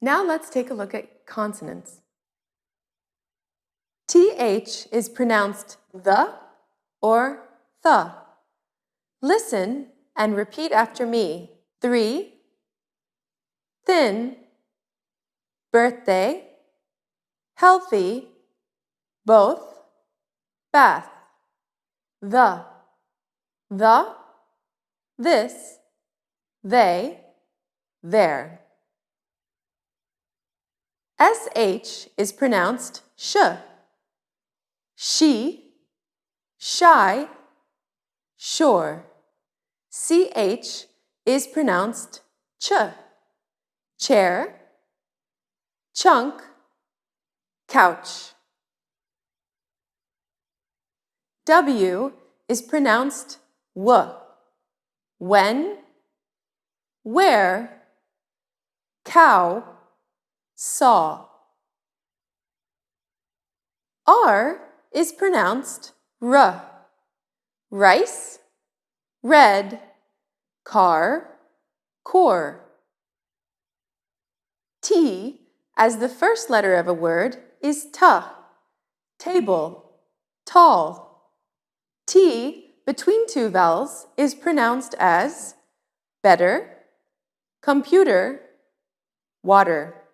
Now let's take a look at consonants. TH is pronounced the or the. Listen and repeat after me. Three, thin, birthday, healthy, both, bath, the, the, this, they, there. SH is pronounced sh, she, shy, sure. CH is pronounced ch, chair, chunk, couch. W is pronounced w, when, where, cow, saw. R is pronounced r, rice, red, car, core. T, as the first letter of a word, is ta, table, tall. T, between two vowels, is pronounced as better, computer, water.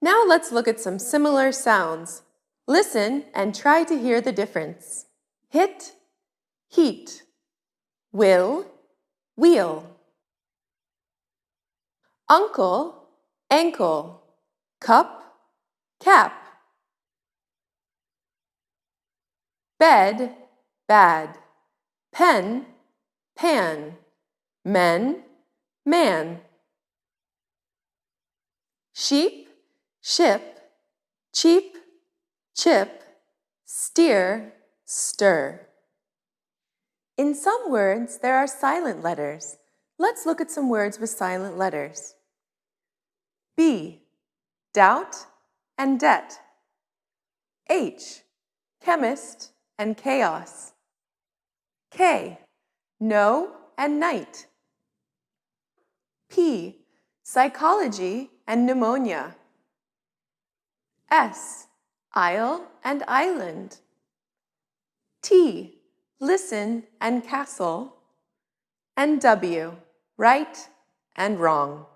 Now let's look at some similar sounds. Listen and try to hear the difference. Hit, heat. Will, wheel. Uncle, ankle. Cup, cap. Bed, bad. Pen, pan. Men, man. Sheep, ship. Cheap, chip. Steer, stir. In some words, there are silent letters. Let's look at some words with silent letters. B, doubt and debt. H, chemist and chaos. K, no and night. P, psychology and pneumonia. S, isle and island. T, listen and castle. And W, right and wrong.